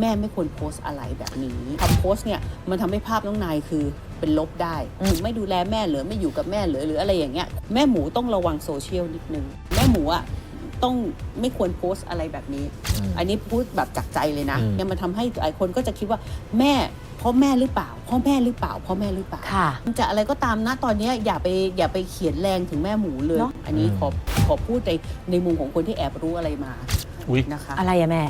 แม่ไม่ควรโพสต์อะไรแบบนี้คำโพสต์เนี่ยมันทำให้ภาพน้องนายคือเป็นลบได้อืมไม่ดูแลแม่เหรือไม่อยู่กับแม่เหรือหรืออะไรอย่างเงี้ยแม่หมูต้องระวังโซเชียลนิดนึง แม่หมูอะต้องไม่ควรโพสต์อะไรแบบนี้ อันนี้พูดแบบจากใจเลยนะอืมเนี่ยมันทำให้หลายคนก็จะคิดว่าแม่เพ่อแม่หรือเปล่า พ่อแม่หรือเปล่า พ่อแม่หรือเปล่าค่ะจะอะไรก็ตามนะตอนเนี้ยอย่าไปอย่าไปเขียนแรงถึงแม่หมูเลยเนอะอันนี้ขอขอพูดในในมุมของคนที่แอบรู้อะไรมาอุ๊ยนะคะอะไรอะแม่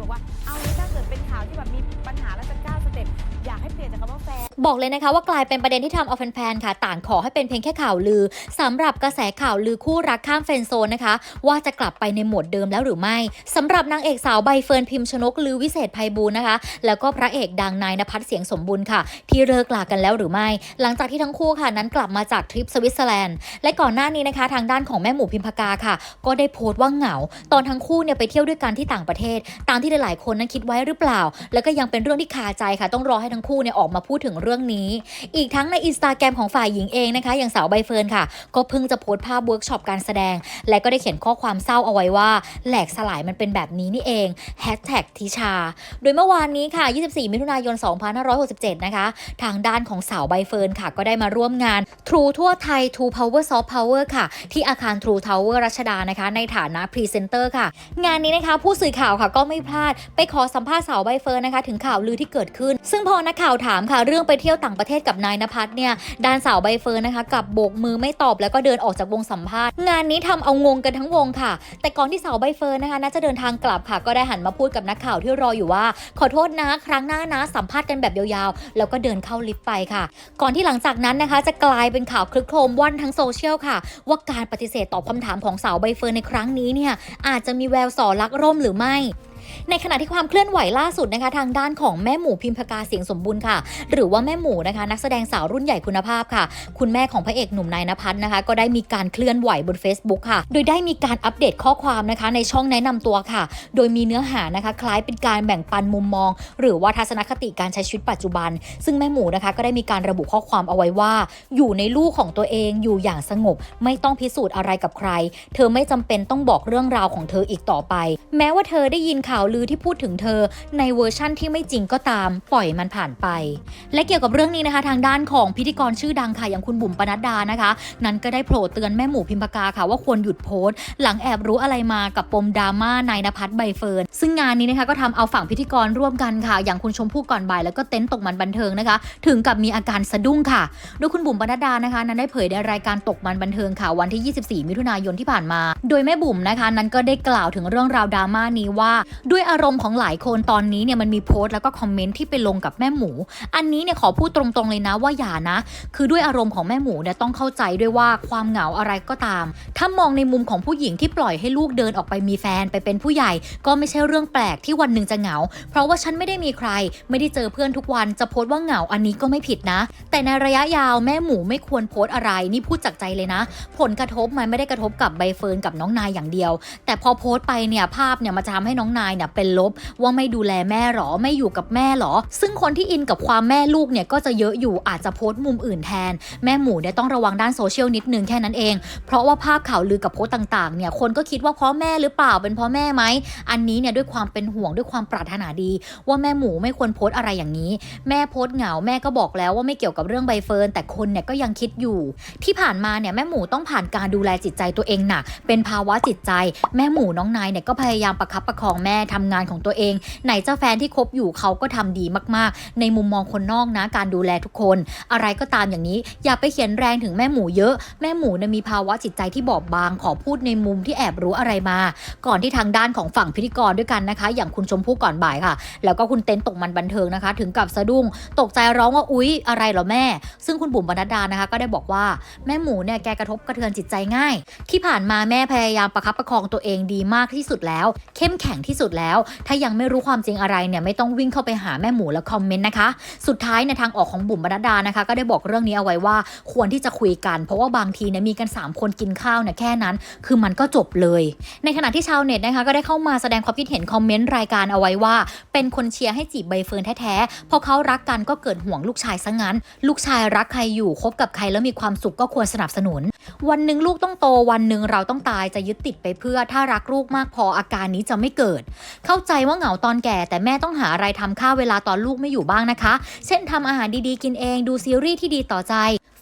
บอกว่าเอานี่ถ้าเกิดเป็นข่าวที่แบบมีปัญหาแล้วจะก้าวสเต็ป อยากให้เปลี่ยนจากคำว่าแฟน บอกเลยนะคะว่ากลายเป็นประเด็นที่ทำเอาแฟนๆค่ะ ต่างขอให้เป็นเพียงแค่ข่าวลือสำหรับกระแสข่าวลือคู่รักข้ามเฟรนด์โซนนะคะ ว่าจะกลับไปในโหมดเดิมแล้วหรือไม่สำหรับนางเอกสาวใบเฟิร์นพิมพ์ชนกลือวิเศษภัยบูลนะคะ แล้วก็พระเอกดังนายนภัสเสียงสมบูรณ์ค่ะ ที่เลิกลากันแล้วหรือไม่ หลังจากที่ทั้งคู่ค่ะนั้นกลับมาจากทริปสวิตเซอร์แลนด์และก่อนหน้านี้นะคะ ทางด้านของแม่หมูพิมพากาค่ะ ก็ได้โพสต์ว่าเหงา ตอนทั้งคู่เนี่ยไปเที่ยวด้วยกันที่ต่างประเทศ ตามที่หลายๆคนนั้นคิดไว้หรือเปล่า แล้วก็ยังเป็นเรื่องที่คาใจค่ะ ต้องรอให้ทั้ง้งคู่เนี่ยออกมาพูดถึงเรื่องนี้ อีกทั้งในอินสตาแกรมของฝ่ายหญิงเองนะคะ อย่างสาวใบเฟิร์นค่ะ ก็เพิ่งจะโพสต์ภาพเวิร์กช็อปการแสดง และก็ได้เขียนข้อความเศร้าเอาไว้ว่า แหลกสลายมันเป็นแบบนี้นี่เองแฮชแท็กทิชา โดยเมื่อวานนี้ค่ะ 24 มิถุนายน 2567 นะคะ ทางด้านของสาวใบเฟิร์นค่ะ ก็ได้มาร่วมงาน True ทั่วไทย True Power Soft Power ค่ะ ที่อาคาร True Tower รัชดานะคะ ในฐานะพรีเซนเตอร์ค่ะ งานนี้นะคะผู้สื่อข่าวค่ะก็ไม่พลาดไปขอสัมภาษณ์สาวใบเฟิร์นนะคะ ถึงข่าวลือที่เกิดขึ้น ซึ่งพอนักข่าวถามค่ะเรื่องไปเที่ยวต่างประเทศกับนายนภัสเนี่ยด้านสาวใบเฟิร์นนะคะกับโบกมือไม่ตอบแล้วก็เดินออกจากวงสัมภาษณ์ งานนี้ทำเอางงกันทั้งวงค่ะ แต่ก่อนที่สาวใบเฟิร์นนะคะน่าจะเดินทางกลับค่ะ ก็ได้หันมาพูดกับนักข่าวที่รออยู่ว่า ขอโทษนะครั้งหน้านะสัมภาษณ์กันแบบยาวๆ แล้วก็เดินเข้าลิฟต์ไปค่ะ ก่อนที่หลังจากนั้นนะคะ จะกลายเป็นข่าวคลึกโครมว่อนทั้งโซเชียลค่ะ ว่าการปฏิเสธตอบคำถามของสาวใบเฟิร์นในครั้งนี้เนี่ยอาจจะมีแววสอลักร่มหรือไม่ ในขณะที่ความเคลื่อนไหวล่าสุดนะคะ ทางด้านของแม่หมูพิมพากาเสียงสมบูรณ์ค่ะ หรือว่าแม่หมูนะคะ นักแสดงสาวรุ่นใหญ่คุณภาพค่ะ คุณแม่ของพระเอกหนุ่มนายนภัสนะคะ ก็ได้มีการเคลื่อนไหวบน Facebook ค่ะ โดยได้มีการอัปเดตข้อความนะคะ ในช่องแนะนำตัวค่ะ โดยมีเนื้อหานะคะคล้ายเป็นการแบ่งปันมุมมอง หรือว่าทัศนคติการใช้ชีวิตปัจจุบัน ซึ่งแม่หมูนะคะก็ได้มีการระบุข้อความเอาไว้ว่า อยู่ในลูกของตัวเองอยู่อย่างสงบ ไม่ต้องพิสูจน์อะไรกับใคร เธอไม่จำเป็นต้องบอกเรื่องราวของเธออีกต่อไป แม้ว่าเธอได้ยินข่าวลือที่พูดถึงเธอในเวอร์ชั่นที่ไม่จริงก็ตามปล่อยมันผ่านไป และเกี่ยวกับเรื่องนี้นะคะ ทางด้านของพิธีกรชื่อดังค่ะอย่างคุณบุ๋มปนัดดานะคะ นั้นก็ได้โผล่เตือนแม่หมูพิมพากาค่ะว่าควรหยุดโพสต์ หลังแอบรู้อะไรมากับปมดราม่านายนภัสใบเฟิร์นซึ่งงานนี้นะคะก็ทำเอาฝั่งพิธีกรร่วมกันค่ะ อย่างคุณชมพู่ก่อนบ่ายแล้วก็เต็นท์ตกมันบันเทิงนะคะ ถึงกับมีอาการสะดุ้งค่ะ โดยคุณบุ๋มปนัดดานะคะ นั้นได้เผยในรายการตกมันบันเทิงค่ะวันที่ 24 มิถุนายนที่ผ่านมา โดยแม่บุ๋มนะคะ นั้นก็ได้กล่าวถึงเรื่องราวดราม่านี้ว่าด้วยอารมณ์ของหลายคนตอนนี้เนี่ยมันมีโพสต์แล้วก็คอมเมนต์ที่ไปลงกับแม่หมู อันนี้เนี่ยขอพูดตรงๆเลยนะว่าอย่านะ คือด้วยอารมณ์ของแม่หมูเนี่ยต้องเข้าใจด้วยว่าความเหงาอะไรก็ตาม ถ้ามองในมุมของผู้หญิงที่ปล่อยให้ลูกเดินออกไปมีแฟนไปเป็นผู้ใหญ่ ก็ไม่ใช่เรื่องแปลกที่วันหนึ่งจะเหงา เพราะว่าฉันไม่ได้มีใคร ไม่ได้เจอเพื่อนทุกวันจะโพสต์ว่าเหงาอันนี้ก็ไม่ผิดนะ แต่ในระยะยาวแม่หมูไม่ควรโพสต์อะไรนี่พูดจากใจเลยนะ ผลกระทบมันไม่ได้กระทบกับใบเฟิร์นกับน้องนายอย่างเดียว แต่พอโพสต์ไปเนี่ยภาพเนี่ยมันจะทำให้น้องนายเนี่ยเป็นลบว่าไม่ดูแลแม่หรอไม่อยู่กับแม่หรอ ซึ่งคนที่อินกับความแม่ลูกเนี่ยก็จะเยอะอยู่อาจจะโพสต์มุมอื่นแทน แม่หมูเนี่ยต้องระวังด้านโซเชียลนิดนึงแค่นั้นเอง เพราะว่าภาพข่าวลือกับโพสต์ต่างๆเนี่ยคนก็คิดว่าเพราะแม่หรือเปล่าเป็นเพราะแม่ไหมอันนี้เนี่ยด้วยความเป็นห่วงด้วยความปรารถนาดี ว่าแม่หมูไม่ควรโพสต์อะไรอย่างนี้ แม่โพสต์เหงาแม่ก็บอกแล้วว่าไม่เกี่ยวกับเรื่องใบเฟิร์นแต่คนเนี่ยก็ยังคิดอยู่ ที่ผ่านมาเนี่ยแม่หมูต้องผ่านการดูแลจิตใจตัวเองหนัก เป็นภาวะจิตใจ แม่หมูน้องนายเนี่ยก็พยายามประคับประคองแม่ทำงานของตัวเอง ไหนเจ้าแฟนที่คบอยู่เขาก็ทำดีมากๆ ในมุมมองคนนอกนะการดูแลทุกคน อะไรก็ตามอย่างนี้ อย่าไปเขียนแรงถึงแม่หมูเยอะ แม่หมูเนี่ยมีภาวะจิตใจที่บอบบาง ขอพูดในมุมที่แอบรู้อะไรมา ก่อนที่ทางด้านของฝั่งพิธีกรด้วยกันนะคะ อย่างคุณชมพู่ก่อนบ่ายค่ะ แล้วก็คุณเต้นตกมันบันเทิงนะคะ ถึงกับสะดุ้ง ตกใจร้องว่าอุ๊ยอะไรเหรอแม่ ซึ่งคุณบุ๋มบรรดานะคะ ก็ได้บอกว่าแม่หมูเนี่ยแกกระทบกระเทือนจิตใจง่าย ที่ผ่านมาแม่พยายามประคับประคองตัวเองดีมากที่สุดแล้ว เข้มแข็งที่สุดแล้ว ถ้ายังไม่รู้ความจริงอะไรเนี่ยไม่ต้องวิ่งเข้าไปหาแม่หมูแล้วคอมเมนต์นะคะ สุดท้ายในทางออกของบุ๋มบรรดานะคะ ก็ได้บอกเรื่องนี้เอาไว้ว่าควรที่จะคุยกัน เพราะว่าบางทีเนี่ยมีกัน 3 คนกินข้าวเนี่ยแค่นั้น คือมันก็จบเลย ในขณะที่ชาวเน็ตนะคะก็ได้เข้ามาแสดงความคิดเห็นคอมเมนต์รายการเอาไว้ว่า เป็นคนเชียร์ให้จีบใบเฟิร์นแท้ๆพอเขารักกันก็เกิดห่วงลูกชายซะงั้น ลูกชายรักใครอยู่คบกับใครแล้วมีความสุขก็ควรสนับสนุน วันหนึ่งลูกต้องโตวันหนึ่งเราต้องตายจะยึดติดไปเพื่อถ้ารักลูกมากพออาการนี้จะไม่เกิด เข้าใจว่าเหงาตอนแก่ แต่แม่ต้องหาอะไรทำค่าเวลาตอนลูกไม่อยู่บ้างนะคะ เช่นทำอาหารดีๆกินเอง ดูซีรีส์ที่ดีต่อใจ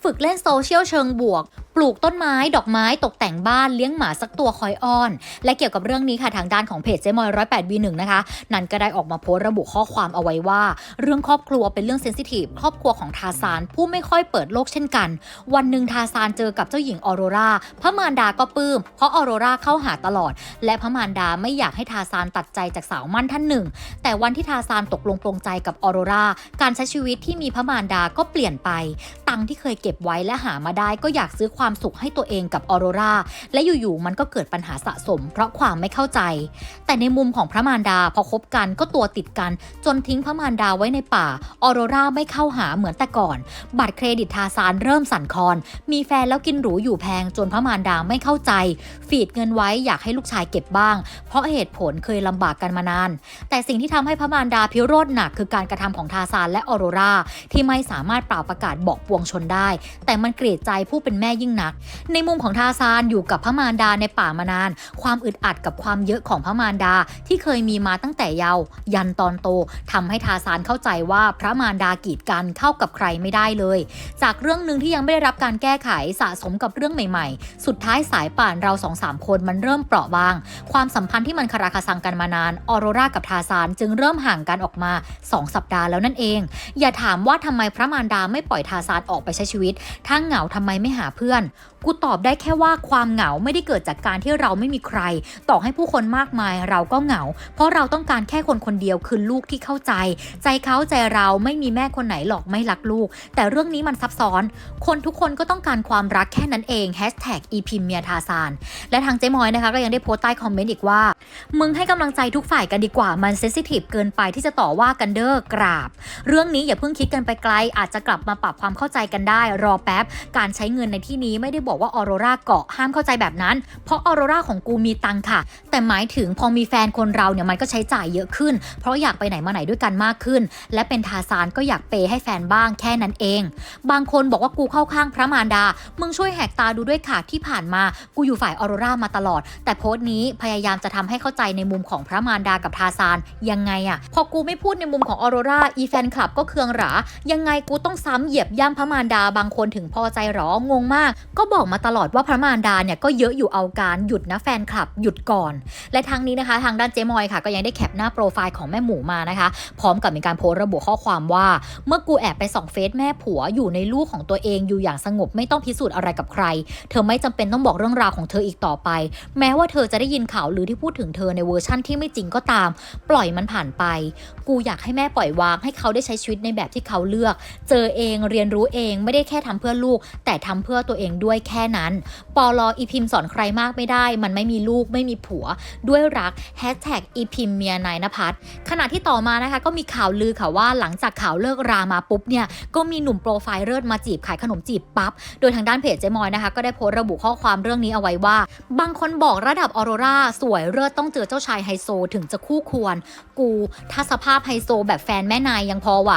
ฝึกเล่นโซเชียลเชิงบวก ปลูกต้นไม้ดอกไม้ตกแต่งบ้านเลี้ยงหมาสักตัวคอยอ้อน และเกี่ยวกับเรื่องนี้ค่ะทางด้านของเพจเจมอยร้อยแปดวีหนึ่งนะคะนันก็ได้ออกมาโพสต์ระบุข้อความเอาไว้ว่า เรื่องครอบครัวเป็นเรื่องเซนซิทีฟครอบครัวของทาซานผู้ไม่ค่อยเปิดโลกเช่นกัน วันหนึ่งทาซานเจอกับเจ้าหญิงออโรราพระมารดาก็ปลื้มเพราะออโรราเข้าหาตลอด และพระมารดาไม่อยากให้ทาซานตัดใจจากสาวมั่นท่านหนึ่ง แต่วันที่ทาซานตกลงปลงใจกับออโรราการใช้ชีวิตที่มีพระมารดาก็เปลี่ยนไป ตังที่เคยเก็บไว้และหามาได้ก็อยากซื้อความความสุขให้ตัวเองกับออโรราและอยู่ๆมันก็เกิดปัญหาสะสม เพราะความไม่เข้าใจ แต่ในมุมของพระมารดาพอคบกันก็ตัวติดกัน จนทิ้งพระมารดาไว้ในป่าออโรราไม่เข้าหาเหมือนแต่ก่อน บัตรเครดิตทาซานเริ่มสั่นคลอน มีแฟนแล้วกินหรูอยู่แพงจนพระมารดาไม่เข้าใจฟีดเงินไว้อยากให้ลูกชายเก็บบ้าง เพราะเหตุผลเคยลำบากกันมานาน แต่สิ่งที่ทำให้พระมารดาพิโรธหนักคือการกระทำของทาซานและออโรราที่ไม่สามารถเปล่าประกาศบอกปวงชนได้ แต่มันเกลียดใจผู้เป็นแม่ยิ่งนัก ในมุมของทาซานอยู่กับพระมารดาในป่ามานาน ความอึดอัดกับความเยอะของพระมารดาที่เคยมีมาตั้งแต่เยาว์ยันตอนโตทำให้ทาซานเข้าใจว่าพระมารดากีดกันเข้ากับใครไม่ได้เลย จากเรื่องหนึ่งที่ยังไม่ได้รับการแก้ไขสะสมกับเรื่องใหม่ๆ สุดท้ายสายป่านเราสองสามคนมันเริ่มเปราะบาง ความสัมพันธ์ที่มันคาราคาซังกันมานานออโรรากับทาซานจึงเริ่มห่างกันออกมา 2 สัปดาห์แล้วนั่นเอง อย่าถามว่าทำไมพระมารดาไม่ปล่อยทาซานออกไปใช้ชีวิต ถ้าเหงาทำไมไม่หาเพื่อนกูตอบได้แค่ว่าความเหงาไม่ได้เกิดจากการที่เราไม่มีใคร ต่อให้ผู้คนมากมายเราก็เหงา เพราะเราต้องการแค่คนคนเดียวคือลูกที่เข้าใจ ใจเขาใจเราไม่มีแม่คนไหนหรอกไม่รักลูก แต่เรื่องนี้มันซับซ้อน คนทุกคนก็ต้องการความรักแค่นั้นเอง Hashtag อีพิมเมียทาซาน และทางเจ๊มอยนะคะก็ยังได้โพสต์ใต้คอมเมนต์อีกว่า มึงให้กำลังใจทุกฝ่ายกันดีกว่ามันเซนซิทีฟเกินไปที่จะต่อว่ากันเด้อกราบ เรื่องนี้อย่าเพิ่งคิดกันไปไกล อาจจะกลับมาปรับความเข้าใจกันได้ รอแป๊บการใช้เงินในที่นี้ไม่ได้บอกว่าออโรราเกาะห้ามเข้าใจแบบนั้น เพราะออโรราของกูมีตังค่ะ แต่หมายถึงพอมีแฟนคนเราเนี่ยมันก็ใช้จ่ายเยอะขึ้น เพราะอยากไปไหนมาไหนด้วยกันมากขึ้น และเป็นทาซานก็อยากเปย์ให้แฟนบ้างแค่นั้นเอง บางคนบอกว่ากูเข้าข้างพระมารดา มึงช่วยแหกตาดูด้วยค่ะที่ผ่านมา กูอยู่ฝ่ายออโรรามาตลอด แต่โพสต์นี้พยายามจะทำให้เข้าใจในมุมของพระมารดากับทาซานยังไงอะพอกูไม่พูดในมุมของออโรราอีแฟนคลับก็เคืองหรา ยังไงกูต้องซ้ำเหยียบย่ำพระมารดาบางคนถึงพอใจหรองงมากก็บอกมาตลอดว่าพระมารดาเนี่ยก็เยอะอยู่เอาการหยุดนะแฟนคลับหยุดก่อน และทางนี้นะคะ ทางด้านเจมอยค่ะ ก็ยังได้แคปหน้าโปรไฟล์ของแม่หมูมานะคะ พร้อมกับมีการโพสต์ระบุข้อความว่า เมื่อกูแอบไปส่องเฟซแม่ผัวอยู่ในลูกของตัวเองอยู่อย่างสงบไม่ต้องพิสูจน์อะไรกับใคร เธอไม่จำเป็นต้องบอกเรื่องราวของเธออีกต่อไป แม้ว่าเธอจะได้ยินข่าวหรือที่พูดถึงเธอในเวอร์ชั่นที่ไม่จริงก็ตาม ปล่อยมันผ่านไป กูอยากให้แม่ปล่อยวางให้เขาได้ใช้ชีวิตในแบบที่เขาเลือก เจอเองเรียนรู้เองไม่ได้แค่ทำเพื่อลูก แต่ทำเพื่อตัวเองด้วยแค่นั้น ปอลออีพิมพ์สอนใครมากไม่ได้ มันไม่มีลูกไม่มีผัว ด้วยรักแฮชแท็กอีพิมเมียนายนภัสขณะที่ต่อมานะคะก็มีข่าวลือค่ะว่าหลังจากข่าวเลิกรามาปุ๊บเนี่ยก็มีหนุ่มโปรไฟล์เลิศมาจีบขายขนมจีบปั๊บโดยทางด้านเพจเจมอยนะคะก็ได้โพสต์ระบุข้อความเรื่องนี้เอาไว้ว่า บางคนบอกระดับออโรราสวยเลิศต้องเจอเจ้าชายไฮโซถึงจะคู่ควร กูถ้าสภาพไฮโซแบบแฟนแม่นายยังพอไหว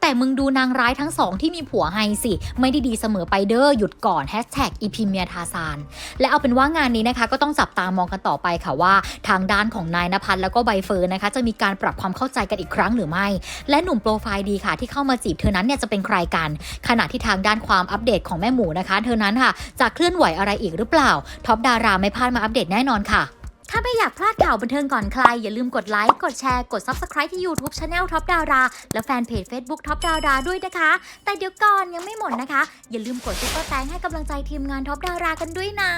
แต่มึงดูนางร้ายทั้งสองที่มีผัวไฮสิ ไม่ได้ดีเสมอไปเด้อหยุดก่อนแฮชแท็กอีพีเมียทาซาน และเอาเป็นว่างานนี้นะคะ ก็ต้องจับตามองกันต่อไปค่ะว่า ทางด้านของนายนภัสแล้วก็ใบเฟิร์นนะคะ จะมีการปรับความเข้าใจกันอีกครั้งหรือไม่ และหนุ่มโปรไฟล์ดีค่ะ ที่เข้ามาจีบเธอนั้นเนี่ยจะเป็นใครกัน ขณะที่ทางด้านความอัปเดตของแม่หมูนะคะ เธอนั้นค่ะจะเคลื่อนไหวอะไรอีกหรือเปล่าท็อปดาราไม่พลาดมาอัปเดตแน่นอนค่ะ ถ้าไม่อยากพลาดข่าวบันเทิงก่อนใคร อย่าลืมกดไลค์ กดแชร์ กด Subscribe ที่ YouTube Channel Top ดาราและแฟนเพจ Facebook Top ดาราด้วยนะคะ แต่เดี๋ยวก่อนยังไม่หมดนะคะ อย่าลืมกดซุปเปอร์แตงให้กำลังใจทีมงาน Top ดารากันด้วยนะ